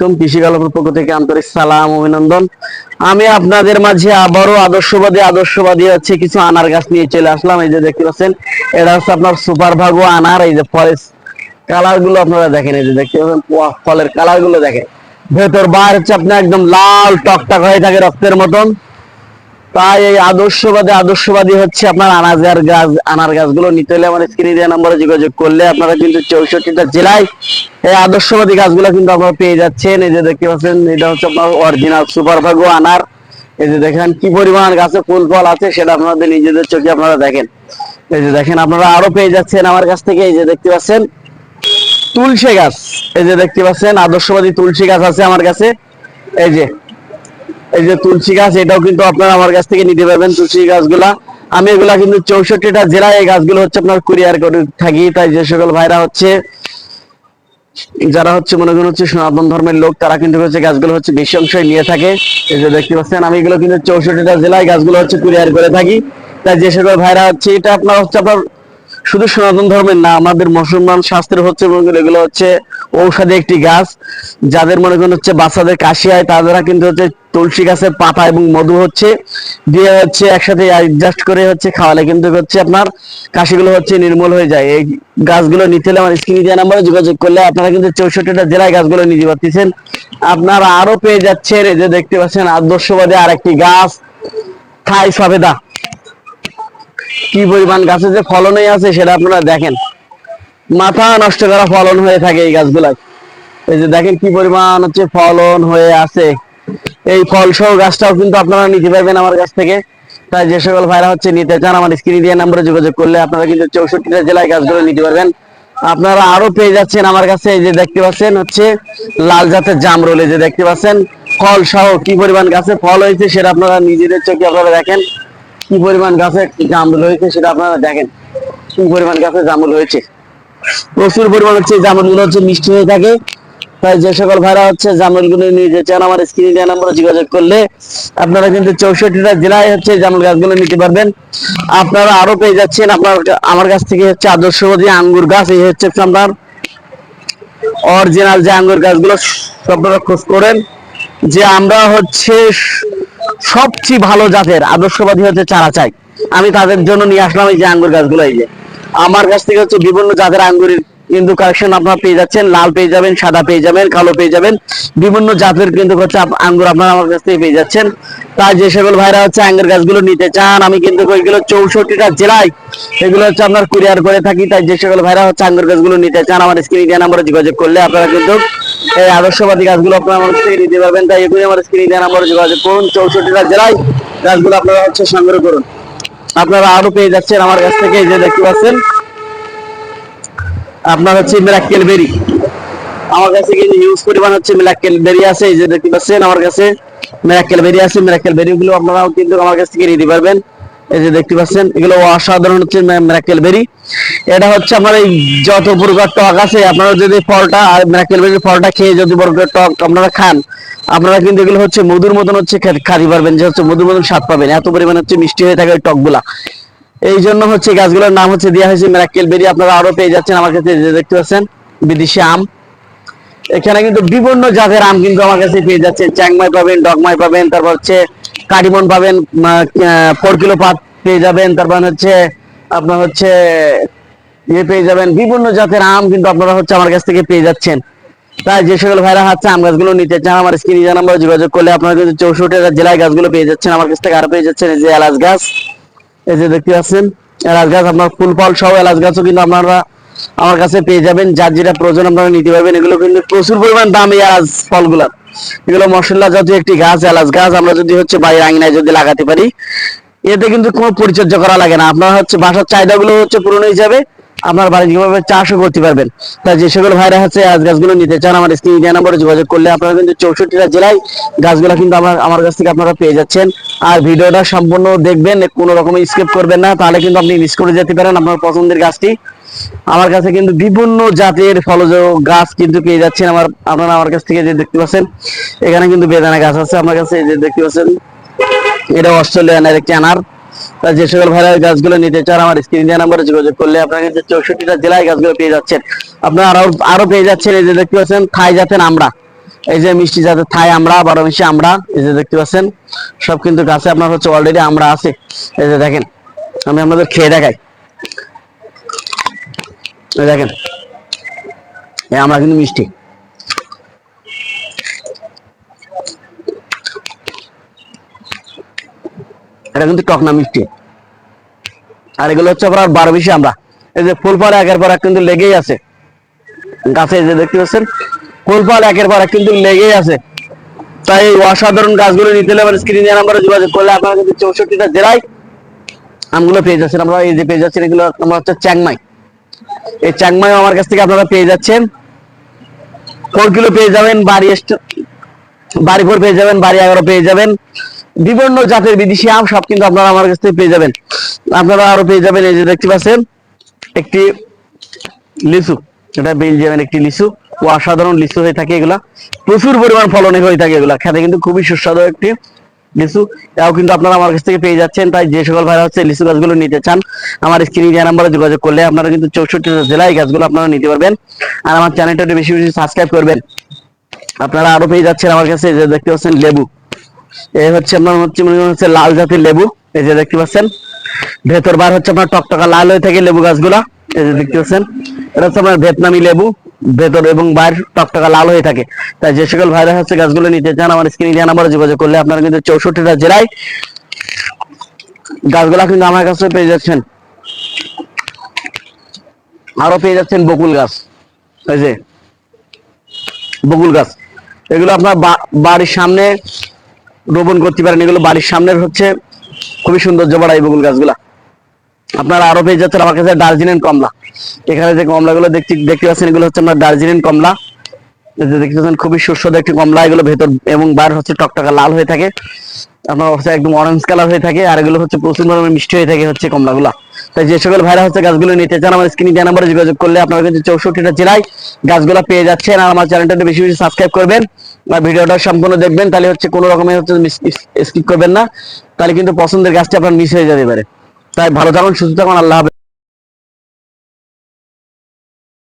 আলাইকুম। কৃষি কলমের পক্ষ থেকে আন্তরিক সালাম, অভিনন্দন। আমি আপনাদের মাঝে আবারও আদর্শবাদী আদর্শবাদী হচ্ছে কিছু আনার গাছ নিয়ে চলে আসলাম। এই যে দেখতে পাচ্ছেন, এটা হচ্ছে আপনার সুপার ভাগো আনার। এই যে ফরেস্ট কালারগুলো আপনারা দেখেন, এই যে দেখতে পাচ্ছেন ফলের কালারগুলো দেখেন। ভেতর বার হচ্ছে আপনার একদম লাল টকটক হয়ে থাকে রক্তের মতন। তাই এই আদর্শবাদী আদর্শবাদী হচ্ছে আপনার আনাজের গাছ, আনার গাছগুলো নিতে হলে আমার স্ক্রিনে দেওয়া নম্বরে যোগাযোগ করলে আপনারা কিন্তু চৌষট্টিটা জেলায় এই আদর্শবাদী গাছগুলো কিন্তু আপনারা পেয়ে যাচ্ছেন। এই যে দেখতে পাচ্ছেন, এটা হচ্ছে আপনার অরিজিনাল সুপার ভাগো আনার। এই যে দেখেন, কি পরিমাণ গাছে ফুল ফল আছে সেটা আপনাদের নিজেদের চোখে আপনারা দেখেন। এই যে দেখেন, আপনারা আরও পেয়ে যাচ্ছেন আমার কাছ থেকে। এই যে দেখতে পাচ্ছেন, তুলসী গাছ। এই যে দেখতে পাচ্ছেন, আদর্শবাদী তুলসী গাছ আছে আমার কাছে। এই যে এই যে তুলসী গাছ, এটাও কিন্তু আপনারা আমার কাছ থেকে নিতে পারবেন তুলসী গাছগুলা। আমি এগুলা কিন্তু চৌষট্টিটা জেলায় এই গাছগুলো হচ্ছে আপনার কুরিয়ার করে থাকি। তাই যে সকল ভাইরা হচ্ছে, যারা হচ্ছে মনে করেন হচ্ছে সনাতন ধর্মের লোক, তারা কিন্তু হচ্ছে গাছগুলো হচ্ছে বেশি অংশই নিয়ে থাকে। এই যে দেখতে পাচ্ছেন, আমি এগুলো কিন্তু চৌষট্টিটা জেলায় গাছগুলো হচ্ছে কুরিয়ার করে থাকি। তাই যে সকল ভাইরা হচ্ছে, এটা আপনার হচ্ছে আপনার শুধু সনাতন ধর্মের না, আমাদের মুসলমান শাস্ত্রের হচ্ছে এগুলো হচ্ছে ঔষধি একটি গাছ। যাদের মনে করেন হচ্ছে বাচ্চাদের কাশি হয়, তাদেরা কিন্তু হচ্ছে তুলসী গাছের পাতা এবং মধু হচ্ছে, দিয়ে হচ্ছে একসাথে অ্যাডজাস্ট করে হচ্ছে খাওয়ালে কিন্তু হচ্ছে আপনার কাশিগুলো হচ্ছে নির্মূল হয়ে যায়। এই গাছগুলো নিতে হলে আমার স্ক্রিনে দেওয়া নাম্বারে যোগাযোগ করলে আপনারা কিন্তু চৌষট্টিটা জেলায় গাছগুলো নিতে পারতেছেন। আপনারা আরও পেয়ে যাচ্ছেন এই যে দেখতে পাচ্ছেন আদর্শবাদী আরেকটি গাছ, থাই সবেদা। কি পরিমাণ গাছে যে ফলনই আছে সেটা আপনারা দেখেন। মাথা নষ্ট করা ফলন হয়ে থাকে এই গাছগুলাই এই যে দেখেন কি পরিমাণ হচ্ছে ফলন হয়ে আছে। এই ফল সহ গাছটাও কিন্তু আপনারা নিতে পারবেন আমার কাছ থেকে। তাই যে সকল ভাইরা হচ্ছে নিতে চান, আমার স্ক্রিনে দিয়ে নাম্বারে যোগাযোগ করলে আপনারা কিন্তু চৌষট্টিটা জেলায় গাছগুলো নিতে পারবেন। আপনারা আরও পেয়ে যাচ্ছেন আমার কাছে এই যে দেখতে পাচ্ছেন হচ্ছে লাল জাতের জামরুল, এই যে দেখতে পাচ্ছেন ফল সহ কি পরিমাণ গাছে ফল হয়েছে সেটা আপনারা নিজেদের চোখে আপনারা দেখেন। কি পরিমাণ গাছে জামরুল হয়েছে সেটা আপনারা দেখেন। কি পরিমাণ গাছে জামরুল হয়েছে। প্রচুর পরিমাণ হচ্ছে জামরুলগুলো হচ্ছে মিষ্টি হয়ে থাকে। তাই যে সকল ভাইরা হচ্ছে জামরুলগুলো নিয়ে যেতে চান, আমার স্ক্রিনে দেওয়া নাম্বারে যোগাযোগ করলে আপনারা কিন্তু চৌষট্টিটা জেলায় হচ্ছে গাছগুলো নিতে পারবেন। আপনারা আরও পেয়ে যাচ্ছেন আপনার আমার কাছ থেকে হচ্ছে আদর্শবাদী আঙ্গুর গাছ, এই হচ্ছে আপনার অরিজিনাল যে আঙ্গুর গাছগুলো আপনারা খোঁজ করেন যে আমরা হচ্ছে সবচেয়ে ভালো জাতের আদর্শবাদী হচ্ছে চারা চাই আমি তাদের জন্য নিয়ে আসলাম এই যে আঙ্গুর গাছগুলো, এই যে। আমার কাছ থেকে হচ্ছে বিভিন্ন জাতের আঙ্গুরের কিন্তু কালেকশন আপনারা পেয়ে যাচ্ছেন, লাল পেয়ে যাবেন, সাদা পেয়ে যাবেন, কালো পেয়ে যাবেন। বিভিন্ন জাতের কিন্তু হচ্ছে আঙ্গুর আপনারা আমার কাছ থেকে পেয়ে যাচ্ছেন। তাই যে সকল ভাইরা হচ্ছে আঙ্গুর গাছগুলো নিতে চান, আমি কিন্তু চৌষট্টিটা জেলায় এগুলো হচ্ছে আপনার কুরিয়ার করে থাকি। তাই যে সকল ভাইরা হচ্ছে আঙ্গুর গাছগুলো নিতে চান, আমার স্ক্রিনে দেওয়া নাম্বারে যোগাযোগ করলে আপনারা কিন্তু এই আদর্শবাদী গাছগুলো আপনারা আমার থেকে নিতে পারবেন। তাই এগুলি আমার স্ক্রিনে দেওয়া নাম্বারে যোগাযোগ করুন, চৌষট্টিটা জেলায় গাছগুলো আপনারা হচ্ছে সংগ্রহ করুন। আপনারা আরও পেয়ে যাচ্ছেন আমার কাছ থেকে যে দেখতে পাচ্ছেন। আপনার হচ্ছে মিরাক্কেল বেরি আমার কাছে কিন্তু হিউজ পরিমাণ হচ্ছে মিরাক্কেল বেরি আছে, এই যে দেখতে পাচ্ছেন আমার কাছে মিরাক্কেল বেরি আছে। মিরাক্কেল বেরি গুলো আপনারাও কিন্তু আমার কাছ থেকে নিতে পারবেন। এই যে দেখতে পাচ্ছেন, এগুলো অসাধারণ হচ্ছে মিরাক্কেল বেরি এটা হচ্ছে আমার এই যত প্রকার টক আছে, আপনারা যদি ফলটা আর মিরাক্কেল বেরির ফলটা খেয়ে যদি বরফের টক আপনারা খান, আপনারা কিন্তু এগুলো হচ্ছে মধুর মতন হচ্ছে খাতে পারবেন, যে হচ্ছে মধুর মতন স্বাদ পাবেন। এত পরিমাণ হচ্ছে মিষ্টি হয়ে থাকে ওই টকগুলা। এই জন্য হচ্ছে গাছগুলোর নাম হচ্ছে দেওয়া হয়েছে মেরাক্কেল বেরি আপনারা আরও পেয়ে যাচ্ছেন আমার কাছে যে দেখতে পাচ্ছেন, বিদেশি আম। এখানে কিন্তু বিভিন্ন জাতের আম কিন্তু আমার কাছে পেয়ে যাচ্ছে। চ্যাংমাই পাবেন, ডগমাই পাবেন, তারপর হচ্ছে কাটিমন পাবেন ফোর কিলো পাত পেয়ে যাবেন, তারপর হচ্ছে আপনার হচ্ছে ইয়ে পেয়ে যাবেন। বিভিন্ন জাতের আম কিন্তু আপনারা হচ্ছে আমার কাছ থেকে পেয়ে যাচ্ছেন। তাই যে সকল ভাইরা হচ্ছে আম গাছগুলো নিতে চান, আমার স্ক্রিনে নাম্বার যোগাযোগ করলে আপনারা কিন্তু চৌষট্টি জেলায় গাছগুলো পেয়ে যাচ্ছেন, আমার কাছ থেকে আরও পেয়ে যাচ্ছেন এই যে এলাচ গাছ। এই যে দেখতে পাচ্ছেন, এলাচ গাছ, আপনার ফুল ফল সহ এলাচ গাছও কিন্তু আপনারা আমার কাছে পেয়ে যাবেন। যার যেটা প্রয়োজন আপনারা নিতে পারবেন। এগুলো কিন্তু প্রচুর পরিমাণ দাম এই এলাচ ফলগুলার এগুলো মশলা জাতীয় একটি গাছ, এলাচ গাছ। আমরা যদি হচ্ছে বাইরে আঙিনায় যদি লাগাতে পারি, এতে কিন্তু কোনো পরিচর্যা করা লাগে না। আপনার হচ্ছে বাসার চাহিদাগুলো হচ্ছে পূরণ হয়ে যাবে। আপনার বাড়ি কীভাবে চাষও করতে পারবেন? তাই যে সকল ভাইরা হচ্ছে আজ গাছগুলো নিতে চান, আমার স্ক্রিন ইন্ডিয়া নাম্বারে যোগাযোগ করলে আপনারা কিন্তু চৌষট্টিটা জেলায় গাছগুলো কিন্তু আমার আমার কাছ থেকে আপনারা পেয়ে যাচ্ছেন। আর ভিডিওটা সম্পূর্ণ দেখবেন, কোনো রকম স্কিপ করবেন না, তাহলে কিন্তু আপনি মিস করে যেতে পারেন আপনার পছন্দের গাছটি। আমার কাছে কিন্তু বিভিন্ন জাতের ফলজ গাছ কিন্তু পেয়ে যাচ্ছেন আমার, আপনারা আমার কাছ থেকে যে দেখতে পাচ্ছেন, এখানে কিন্তু বেদানা গাছ আছে, আমার কাছে যে দেখতে পাচ্ছেন, এটা অস্ট্রেলিয়ানের একটি আনার। তা যে সকল ভাইরা গাছগুলো নিতে চান, আমার স্ক্রিন দেওয়া নাম্বারে যোগাযোগ করলে আপনারা কিন্তু চৌষট্টিটা জেলায় গাছগুলো পেয়ে যাচ্ছেন। আপনারা আরও আরও পেয়ে যাচ্ছেন, এই যে দেখতে পাচ্ছেন, থাই জাতের আমরা। এই যে মিষ্টি যাতে থাই আমরা বারো মিশি আমরা, এই যে দেখতে পাচ্ছেন, সব কিন্তু গাছে আপনার হচ্ছে অলরেডি আমরা আছে। এই যে দেখেন, আমি আপনাদের খেয়ে দেখাই। দেখেন, এই আমরা কিন্তু মিষ্টি। এটা কিন্তু টক না মিষ্টি। আর এগুলো হচ্ছে আপনার বারো বেশি আমরা। এই যে ফুল ফল একের পর এক কিন্তু লেগেই আছে। গাছে যে দেখতে পাচ্ছেন, ফুল ফল একের পর এক কিন্তু লেগেই আছে। তাই এই অসাধারণ গাছগুলো নিতে হলে স্ক্রিনে নাম্বারে যোগাযোগ করলে আপনারা কিন্তু চৌষট্টিটা জেলায় আমগুলো পেয়ে যাচ্ছেন। আমরা এই যে পেয়ে যাচ্ছেন, এগুলো আমার হচ্ছে চ্যাংমাই। এই চ্যাংমাই আমার কাছ থেকে আপনারা পেয়ে যাচ্ছেন। ফোর কিলো পেয়ে যাবেন, বাড়ি বাড়ি ফোর পেয়ে যাবেন, বাড়ি এগারো পেয়ে যাবেন। বিভিন্ন জাতের বিদেশি আম সব কিন্তু আপনারা আমার কাছ থেকে পেয়ে যাবেন। আপনারা আরও পেয়ে যাবেন এই যে দেখতে পাচ্ছেন, একটি লিচু। এটা বেলজিয়ামের একটি লিচু। ও অসাধারণ লিচু হয়ে থাকে এগুলা। প্রচুর পরিমাণ ফলনে হয়ে থাকে এগুলা। খেতে কিন্তু খুবই সুস্বাদু একটি লিচু। এটাও কিন্তু আপনারা আমার কাছ থেকে পেয়ে যাচ্ছেন। তাই যে সকল ভাইরা হচ্ছে লিচু গাছগুলো নিতে চান, আমার স্ক্রিনে দেওয়া নাম্বারে যোগাযোগ করলে আপনারা কিন্তু চৌষট্টি জেলায় গাছগুলো আপনারা নিতে পারবেন। আর আমার চ্যানেলটা বেশি বেশি সাবস্ক্রাইব করবেন। আপনারা আরও পেয়ে যাচ্ছেন আমার কাছে দেখতে পাচ্ছেন লেবু। এই হচ্ছে আপনার হচ্ছে মনে হচ্ছে লাল জাতের লেবু। এই যে দেখতে পাচ্ছেন। ভেতর বার হচ্ছে আপনার টকটকা লাল হয়ে থাকে লেবু গাছগুলা। এই যে দেখতে পাচ্ছেন। এটা হচ্ছে আপনার ভিয়েতনামি লেবু। ভেতর এবং বাইর টকটকা লাল হয়ে থাকে। তাই যে সকল ভাইরা হচ্ছে গাছগুলো নিতে চান, আমার স্ক্রিনে দেওয়া নাম্বারে যোগাযোগ করলে আপনারা কিন্তু চৌষট্টিটা জেলায় গাছগুলা কিন্তু আমার কাছে পেয়ে যাচ্ছেন। আরও পেয়ে যাচ্ছেন বকুল গাছ। এই যে বকুল গাছ। এগুলো আপনার বাড়ির সামনে রোপণ করতে পারেন, এগুলো বাড়ির সামনের হচ্ছে খুবই সৌন্দর্য বাড়ায় বকুল গাছগুলা। আপনারা আরও পেয়ে যাচ্ছেন আমার কাছে দার্জিলিং কমলা। এখানে যে কমলাগুলো দেখতে দেখতে পাচ্ছেন, এগুলো হচ্ছে আপনার দার্জিলিং কমলা। দেখতে পাচ্ছেন, খুবই সুস্বাদু একটি কমলা, এগুলো ভেতর এবং বার হচ্ছে টকটকা লাল হয়ে থাকে। আপনার হচ্ছে একদম অরেঞ্জ কালার হয়ে থাকে, আর এগুলো হচ্ছে প্রচুর পরিমাণে মিষ্টি হয়ে থাকে হচ্ছে কমলাগুলা। তাই যে সকল ভাইরা হচ্ছে গাছগুলো নিতে চান, আমার স্ক্রিনে দেওয়া নাম্বারে যোগাযোগ করলে আপনারা কিন্তু চৌষট্টিটা জেলায় গাছগুলো পেয়ে যাচ্ছেন। আর আমার চ্যানেলটা বেশি বেশি সাবস্ক্রাইব করবেন। আর ভিডিওটা সম্পূর্ণ দেখবেন, তাহলে হচ্ছে কোনো রকমের হচ্ছে স্কিপ করবেন না। তাহলে কিন্তু পছন্দের গাছটি আপনার মিস হয়ে যেতে পারে তাই ভালো থাকুন, সুস্থ থাকুন, আল্লাহ